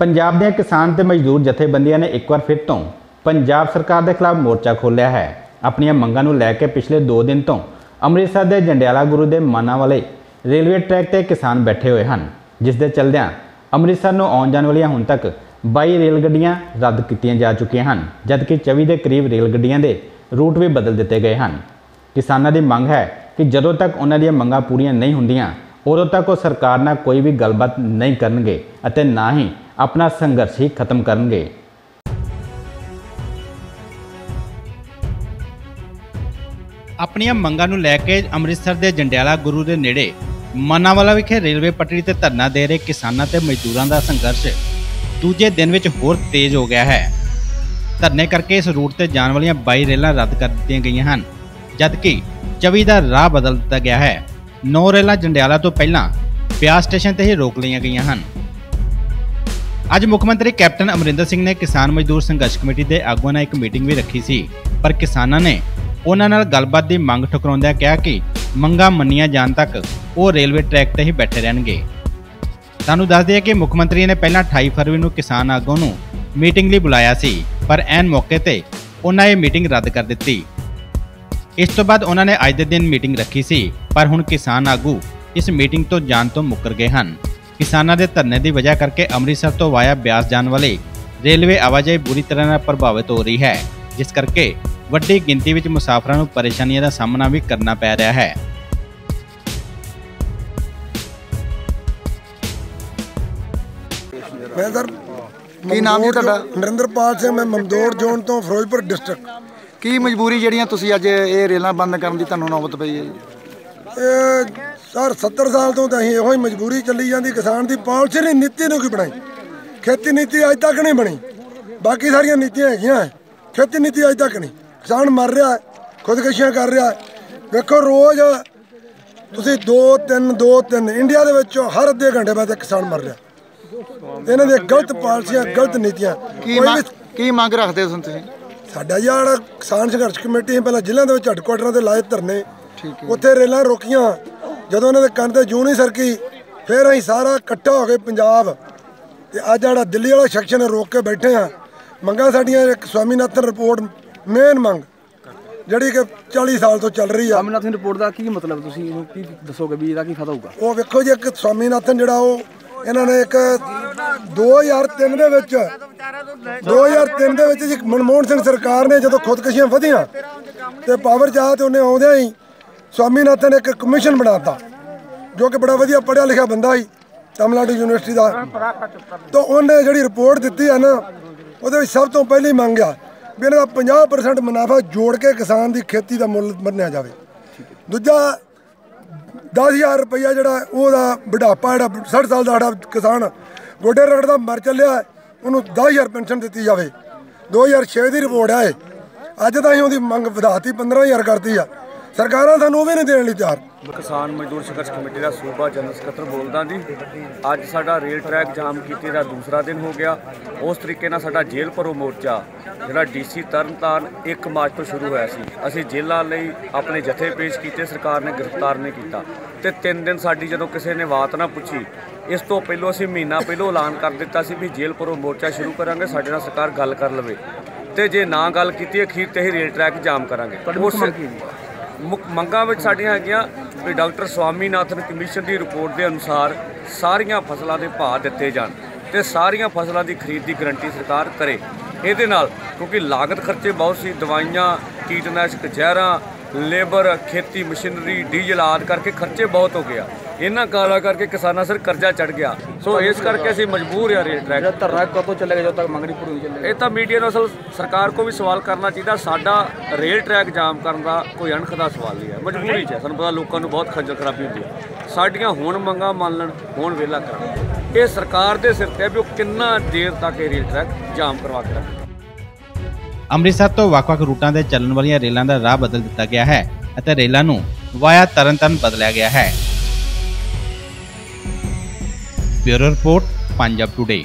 ਪੰਜਾਬ ਦੀਆਂ ਕਿਸਾਨ ਤੇ ਮਜ਼ਦੂਰ ਜਥੇਬੰਦੀਆਂ ਨੇ ਇੱਕ ਵਾਰ ਫਿਰ ਤੋਂ ਪੰਜਾਬ ਸਰਕਾਰ ਦੇ ਖਿਲਾਫ ਮੋਰਚਾ ਖੋਲ੍ਹਿਆ ਹੈ। ਆਪਣੀਆਂ ਮੰਗਾਂ ਨੂੰ ਲੈ ਕੇ ਪਿਛਲੇ 2 ਦਿਨ ਤੋਂ ਅੰਮ੍ਰਿਤਸਰ ਦੇ ਜੰਡਿਆਲਾ ਗੁਰੂ ਦੇ ਮਾਨਾ ਵਾਲੇ ਰੇਲਵੇ ਟਰੈਕ ਤੇ ਕਿਸਾਨ ਬੈਠੇ ਹੋਏ ਹਨ, ਜਿਸ ਦੇ ਚਲਦਿਆਂ ਅੰਮ੍ਰਿਤਸਰ ਨੂੰ ਆਉਣ ਜਾਣ ਵਾਲੀਆਂ ਹੁਣ ਤੱਕ 22 ਰੇਲ ਗੱਡੀਆਂ ਰੱਦ ਕੀਤੀਆਂ ਜਾ ਚੁੱਕੀਆਂ ਹਨ, ਜਦਕਿ 24 ਦੇ ਕਰੀਬ ਰੇਲ ਗੱਡੀਆਂ ਦੇ ਰੂਟ ਵੀ ਬਦਲ ਦਿੱਤੇ ਗਏ ਹਨ। ਕਿਸਾਨਾਂ ਦੀ ਮੰਗ ਹੈ ਕਿ ਜਦੋਂ ਤੱਕ ਉਹਨਾਂ ਦੀਆਂ ਮੰਗਾਂ ਪੂਰੀਆਂ ਨਹੀਂ ਹੁੰਦੀਆਂ, ਉਦੋਂ ਤੱਕ ਉਹ ਸਰਕਾਰ ਨਾਲ ਕੋਈ ਵੀ ਗੱਲਬਾਤ ਨਹੀਂ ਕਰਨਗੇ ਅਤੇ ਨਾ ਹੀ ਆਪਣਾ ਸੰਘਰਸ਼ ਹੀ ਖਤਮ ਕਰਨਗੇ। ਆਪਣੀਆਂ ਮੰਗਾਂ ਨੂੰ ਲੈ ਕੇ ਅੰਮ੍ਰਿਤਸਰ ਦੇ ਜੰਡਿਆਲਾ ਗੁਰੂ ਦੇ ਨੇੜੇ ਮਾਨਾਵਾਲਾ ਵਿਖੇ ਰੇਲਵੇ ਪਟੜੀ ਤੇ ਧਰਨਾ ਦੇ ਰਹੇ ਕਿਸਾਨਾਂ ਤੇ ਮਜ਼ਦੂਰਾਂ ਦਾ ਸੰਘਰਸ਼ ਦੂਜੇ ਦਿਨ ਵਿੱਚ ਹੋਰ ਤੇਜ਼ ਹੋ ਗਿਆ ਹੈ। ਧਰਨੇ ਕਰਕੇ ਇਸ ਰੂਟ ਤੇ ਜਾਣ ਵਾਲੀਆਂ 22 ਰੇਲਾਂ ਰੱਦ ਕਰ ਦਿੱਤੀਆਂ ਗਈਆਂ ਹਨ, ਜਦਕਿ 24 ਦਾ ਰਾਹ ਬਦਲ ਦਿੱਤਾ ਗਿਆ ਹੈ। 9 ਰੇਲਾਂ ਜੰਡਿਆਲਾ ਤੋਂ ਪਹਿਲਾਂ ਬਿਆਸ ਸਟੇਸ਼ਨ ਤੇ ਹੀ ਰੋਕ ਲਈਆਂ ਗਈਆਂ ਹਨ। ਅੱਜ ਮੁੱਖ ਮੰਤਰੀ ਕੈਪਟਨ ਅਮਰਿੰਦਰ ਸਿੰਘ ਨੇ ਕਿਸਾਨ ਮਜ਼ਦੂਰ ਸੰਘਰਸ਼ ਕਮੇਟੀ ਦੇ ਆਗੂਆਂ ਨਾਲ ਇੱਕ ਮੀਟਿੰਗ ਵੀ ਰੱਖੀ ਸੀ। ਪਰ ਕਿਸਾਨਾਂ ਨੇ ਉਹਨਾਂ ਨਾਲ ਗੱਲਬਾਤ ਦੀ ਮੰਗ ਠੁਕਰਾਉਂਦਿਆਂ ਕਿਹਾ ਕਿ ਮੰਗਾਂ ਮੰਨੀਆਂ ਜਾਣ ਤੱਕ ਉਹ ਰੇਲਵੇ ਟਰੈਕ ਤੇ ਹੀ ਬੈਠੇ ਰਹਿਣਗੇ। ਤੁਹਾਨੂੰ ਦੱਸ ਦਈਏ ਕਿ ਮੁੱਖ ਮੰਤਰੀ ਨੇ ਪਹਿਲਾਂ 28 ਫਰਵਰੀ ਨੂੰ ਕਿਸਾਨ ਆਗੂਆਂ ਨੂੰ ਮੀਟਿੰਗ ਲਈ ਬੁਲਾਇਆ ਸੀ, ਪਰ ਐਨ ਮੌਕੇ ਤੇ ਉਹਨਾਂ ਇਹ ਮੀਟਿੰਗ ਰੱਦ ਕਰ ਦਿੱਤੀ। ਇਸ ਤੋਂ ਬਾਅਦ ਉਹਨਾਂ ਨੇ ਅੱਜ ਦੇ ਦਿਨ ਮੀਟਿੰਗ ਰੱਖੀ ਸੀ, ਪਰ ਹੁਣ ਕਿਸਾਨ ਆਗੂ ਇਸ ਮੀਟਿੰਗ ਤੋਂ ਜਾਣ ਤੋਂ ਮੁੱਕਰ ਗਏ ਹਨ। ਕਿਸਾਨਾਂ ਦੇ ਧਰਨੇ ਦੀ ਵਜ੍ਹਾ ਕਰਕੇ ਅੰਮ੍ਰਿਤਸਰ ਤੋਂ ਵਾਇਆ ਬਿਆਸ ਜਾਣ ਵਾਲੇ ਰੇਲਵੇ ਆਵਾਜਾਈ ਬੁਰੀ ਤਰ੍ਹਾਂ ਨਾਲ ਪ੍ਰਭਾਵਿਤ ਹੋ ਰਹੀ ਹੈ ਜਿਸ ਕਰਕੇ ਵੱਡੀ ਗਿਣਤੀ ਵਿੱਚ ਮੁਸਾਫਰਾਂ ਨੂੰ ਪਰੇਸ਼ਾਨੀਆਂ ਦਾ ਸਾਹਮਣਾ ਵੀ ਕਰਨਾ ਪੈ ਰਿਹਾ ਹੈ। ਮੈਂ ਸਰ ਕੀ ਨਾਮ ਜੀ ਤੁਹਾਡਾ? ਨਰਿੰਦਰਪਾਲ ਸਿੰਘ ਮੈਂ ਮਮਦੋੜ ਜ਼ੋਨ ਤੋਂ ਫਿਰੋਜ਼ਪੁਰ ਡਿਸਟ੍ਰਿਕਟ। ਕੀ ਮਜਬੂਰੀ ਜਿਹੜੀਆਂ ਤੁਸੀਂ ਅੱਜ ਇਹ ਰੇਲਾਂ ਬੰਦ ਕਰਨ ਦੀ ਤੁਹਾਨੂੰ ਨੌਬਤ ਪਈ ਹੈ ਜੀ? ਇਹ ਸਰ 70 ਸਾਲ ਤੋਂ ਤਾਂ ਅਸੀਂ ਇਹੋ ਹੀ ਮਜਬੂਰੀ ਚੱਲੀ ਜਾਂਦੀ ਕਿਸਾਨ ਦੀ ਪਾਲਿਸੀ ਨਹੀਂ ਨੀਤੀ ਨੂੰ ਕੀ ਬਣਾਈ? ਖੇਤੀ ਨੀਤੀ ਅੱਜ ਤੱਕ ਨਹੀਂ ਬਣੀ। ਬਾਕੀ ਸਾਰੀਆਂ ਨੀਤੀਆਂ ਹੈਗੀਆਂ। ਖੇਤੀ ਨੀਤੀ ਅੱਜ ਤੱਕ ਨਹੀਂ। ਕਿਸਾਨ ਮਰ ਰਿਹਾ ਖੁਦਕੁਸ਼ੀਆਂ ਕਰ ਰਿਹਾ। ਵੇਖੋ ਰੋਜ਼ ਤੁਸੀਂ 2 3 2 3 ਇੰਡੀਆ ਦੇ ਵਿੱਚੋਂ ਹਰ ਅੱਧੇ ਘੰਟੇ ਬਾਅਦ ਕਿਸਾਨ ਮਰ ਰਿਹਾ। ਇਹਨਾਂ ਦੀਆਂ ਗਲਤ ਪਾਲਿਸੀਆਂ ਗਲਤ ਨੀਤੀਆਂ। ਕੀ ਕੀ ਮੰਗ ਰੱਖਦੇ ਹੋ ਤੁਸੀਂ? ਸਾਡਾ ਯਾਰ ਕਿਸਾਨ ਸੰਘਰਸ਼ ਕਮੇਟੀ ਪਹਿਲਾਂ ਜ਼ਿਲ੍ਹਿਆਂ ਦੇ ਵਿੱਚ ਹੈੱਡਕੁਆਟਰਾਂ ਤੇ ਲਾਏ ਧਰਨੇ। ਉੱਥੇ ਰੇਲਾਂ ਰੋਕੀਆਂ। ਜਦੋਂ ਉਹਨਾਂ ਦੇ ਕੰਨ ਤੇ ਜੂ ਨਹੀਂ ਸਰਕੀ ਫਿਰ ਅਸੀਂ ਸਾਰਾ ਇਕੱਠਾ ਹੋ ਕੇ ਪੰਜਾਬ ਤੇ ਅੱਜ ਜਿਹੜਾ ਦਿੱਲੀ ਵਾਲਾ ਸੈਕਸ਼ਨ ਰੋਕ ਕੇ ਬੈਠੇ ਆ ਮੰਗਾਂ ਸਾਡੀਆਂ ਇੱਕ ਸਵਾਮੀਨਾਥਨ ਰਿਪੋਰਟ ਮੇਨ ਮੰਗ ਜਿਹੜੀ ਕਿ 40 ਸਾਲ ਤੋਂ ਚੱਲ ਰਹੀ ਆ। ਸਵਾਮੀਨਾਥਨ ਰਿਪੋਰਟ ਦਾ ਕੀ ਮਤਲਬ ਤੁਸੀਂ ਇਹਨੂੰ ਕੀ ਦੱਸੋਗੇ ਵੀ ਇਹਦਾ ਕੀ ਫਾਇਦਾ ਹੋਊਗਾ? ਉਹ ਵੇਖੋ ਜੀ ਇੱਕ ਸਵਾਮੀਨਾਥਨ ਜਿਹੜਾ ਉਹ ਇਹਨਾਂ ਨੇ ਇੱਕ 2003 ਦੇ ਵਿੱਚ 2003 ਦੇ ਵਿੱਚ ਜੀ ਮਨਮੋਹਨ ਸਿੰਘ ਸਰਕਾਰ ਨੇ ਜਦੋਂ ਖੁਦਕਸ਼ੀਆਂ ਵਧੀਆਂ ਤੇ ਪਾਵਰ ਚ ਆਇਆ ਤੇ ਉਹਨੇ ਆਉਂਦਿਆਂ ਹੀ ਸਵਾਮੀਨਾਥਨ ਇੱਕ ਕਮਿਸ਼ਨ ਬਣਾਤਾ ਜੋ ਕਿ ਬੜਾ ਵਧੀਆ ਪੜ੍ਹਿਆ ਲਿਖਿਆ ਬੰਦਾ ਸੀ ਤਮਿਲਨਾਡੂ ਯੂਨੀਵਰਸਿਟੀ ਦਾ। ਤਾਂ ਉਹਨੇ ਜਿਹੜੀ ਰਿਪੋਰਟ ਦਿੱਤੀ ਹੈ ਨਾ ਉਹਦੇ ਵਿੱਚ ਸਭ ਤੋਂ ਪਹਿਲੀ ਮੰਗ ਆ ਵੀ ਇਹਨਾਂ ਦਾ 50% ਮੁਨਾਫਾ ਜੋੜ ਕੇ ਕਿਸਾਨ ਦੀ ਖੇਤੀ ਦਾ ਮੁੱਲ ਮੰਨਿਆ ਜਾਵੇ। ਦੂਜਾ 10000 ਰੁਪਇਆ ਜਿਹੜਾ ਉਹਦਾ ਬੁਢਾਪਾ ਜਿਹੜਾ 60 ਸਾਲ ਦਾ ਸਾਡਾ ਕਿਸਾਨ ਗੋਡੇ ਰਗੜਦਾ ਮਰ ਚੱਲਿਆ ਹੈ, ਉਹਨੂੰ 10000 ਪੈਨਸ਼ਨ ਦਿੱਤੀ ਜਾਵੇ। 2006 ਦੀ ਰਿਪੋਰਟ ਹੈ ਇਹ। ਅੱਜ ਤਾਂ ਅਸੀਂ ਉਹਦੀ ਮੰਗ ਵਧਾਤੀ 15000 ਕਰਤੀ ਆ। ਸਰਕਾਰਾਂ ਸਾਨੂੰ ਉਹ ਵੀ ਨਹੀਂ ਦੇਣ ਲਈ ਤਿਆਰ। ਕਿਸਾਨ ਮਜ਼ਦੂਰ ਸੰਘਰਸ਼ ਕਮੇਟੀ ਦਾ ਸੂਬਾ ਜਨਰਲ ਸਕੱਤਰ ਬੋਲਦਾ ਜੀ ਅੱਜ ਸਾਡਾ ਰੇਲ ਟਰੈਕ ਜਾਮ ਕੀਤੇ ਦਾ ਦੂਸਰਾ ਦਿਨ ਹੋ ਗਿਆ। ਉਸ ਤਰੀਕੇ ਨਾਲ ਸਾਡਾ ਜੇਲ੍ਹ ਭਰੋ ਮੋਰਚਾ ਜਿਹੜਾ ਡੀਸੀ ਤਰਨਤਾਰਨ 1 ਮਾਰਚ ਤੋਂ ਸ਼ੁਰੂ ਹੋਇਆ ਸੀ। ਅਸੀਂ ਜੇਲ੍ਹਾਂ ਲਈ ਆਪਣੇ ਜਥੇ ਪੇਸ਼ ਕੀਤੇ ਸਰਕਾਰ ਨੇ ਗ੍ਰਿਫਤਾਰ ਨਹੀਂ ਕੀਤਾ। ਤੇ 3 ਦਿਨ ਸਾਡੀ ਜਦੋਂ ਕਿਸੇ ਨੇ ਬਾਤ ਨਾ ਪੁੱਛੀ ਇਸ ਤੋਂ ਪਹਿਲਾਂ ਅਸੀਂ ਮਹੀਨਾ ਪਹਿਲਾਂ ਐਲਾਨ ਕਰ ਦਿੱਤਾ ਸੀ ਵੀ ਜੇਲ੍ਹ ਭਰੋ ਮੋਰਚਾ ਸ਼ੁਰੂ ਕਰਾਂਗੇ ਸਾਡੇ ਨਾਲ ਸਰਕਾਰ ਗੱਲ ਕਰ ਲਵੇ। ਤੇ ਜੇ ਨਾ ਗੱਲ ਕੀਤੀ ਅਖੀਰ ਤੇ ਹੀ ਰੇਲ ਟਰੈਕ ਜਾਮ ਕਰਾਂਗੇ। ਉਸ ਮੁੱਖ ਮੰਗਾਂ ਵਿੱਚ ਸਾਡੀਆਂ ਹੈਗੀਆਂ ਵੀ ਡਾਕਟਰ ਸਵਾਮੀਨਾਥਨ ਕਮਿਸ਼ਨ ਦੀ ਰਿਪੋਰਟ ਦੇ ਅਨੁਸਾਰ ਸਾਰੀਆਂ ਫਸਲਾਂ ਦੇ ਭਾਅ ਦਿੱਤੇ ਜਾਣ ਤੇ ਸਾਰੀਆਂ ਫਸਲਾਂ ਦੀ ਖਰੀਦ ਦੀ ਗਰੰਟੀ ਸਰਕਾਰ ਕਰੇ। ਇਹਦੇ ਨਾਲ ਕਿਉਂਕਿ ਲਾਗਤ ਖਰਚੇ ਬਹੁਤ ਸੀ, ਦਵਾਈਆਂ, ਕੀਟਨਾਸ਼ਕ ਜ਼ਹਿਰਾਂ ਲੇਬਰ ਖੇਤੀ ਮਸ਼ੀਨਰੀ, ਡੀਜ਼ਲ ਆਦਿ ਕਰਕੇ ਖਰਚੇ ਬਹੁਤ ਹੋ ਗਿਆ ਇਹਨਾਂ ਕਾਰਾਂ ਕਰਕੇ ਕਿਸਾਨਾਂ ਸਿਰ ਕਰਜ਼ਾ ਚੜ ਗਿਆ। ਸੋ ਇਸ ਕਰਕੇ ਅਸੀਂ ਮਜਬੂਰ ਆ ਰੇਲ ਟਰੈਕ। ਜਿਹੜਾ ਧਰਨਾ ਕਦੋਂ ਚੱਲੇਗਾ ਜਦੋਂ ਤੱਕ ਮੰਗ ਨਹੀਂ ਪੂਰੀ ਨਹੀਂ ਚੱਲੇਗੀ? ਇਹ ਤਾਂ ਮੀਡੀਆ ਨੂੰ ਅਸਲ ਸਰਕਾਰ ਕੋ ਵੀ ਸਵਾਲ ਕਰਨਾ ਚਾਹੀਦਾ। ਸਾਡਾ ਰੇਲ ਟਰੈਕ ਜਾਮ ਕਰਨ ਦਾ ਕੋਈ ਅਣਖ ਦਾ ਸਵਾਲ ਨਹੀਂ ਹੈ। ਮਜਬੂਰੀ 'ਚ ਹੈ। ਸਾਨੂੰ ਪਤਾ ਲੋਕਾਂ ਨੂੰ ਬਹੁਤ ਖੱਜਲ ਖਰਾਬੀ ਹੁੰਦੀ ਹੈ। ਸਾਡੀਆਂ ਹੁਣ ਮੰਗਾਂ ਮੰਨ ਲੈਣ ਹੁਣ ਵੇਲਾ ਕਰਨ ਇਹ ਸਰਕਾਰ ਦੇ ਸਿਰ ਤੇ ਹੈ ਵੀ ਉਹ ਕਿੰਨਾ ਦੇਰ ਤੱਕ ਇਹ ਰੇਲ ਟਰੈਕ ਜਾਮ ਕਰਵਾ ਕੇ ਰੱਖੇ। ਅੰਮ੍ਰਿਤਸਰ ਤੋਂ ਵੱਖ-ਵੱਖ ਰੂਟਾਂ ਤੇ ਚੱਲਣ ਵਾਲੀਆਂ ਰੇਲਾਂ ਦਾ ਰਾਹ ਬਦਲ ਦਿੱਤਾ ਗਿਆ ਹੈ ਅਤੇ ਰੇਲਾਂ ਨੂੰ ਵਾਇਆ ਤਰਨਤਨ ਬਦਲਿਆ ਗਿਆ ਹੈ। Bureau report Punjab today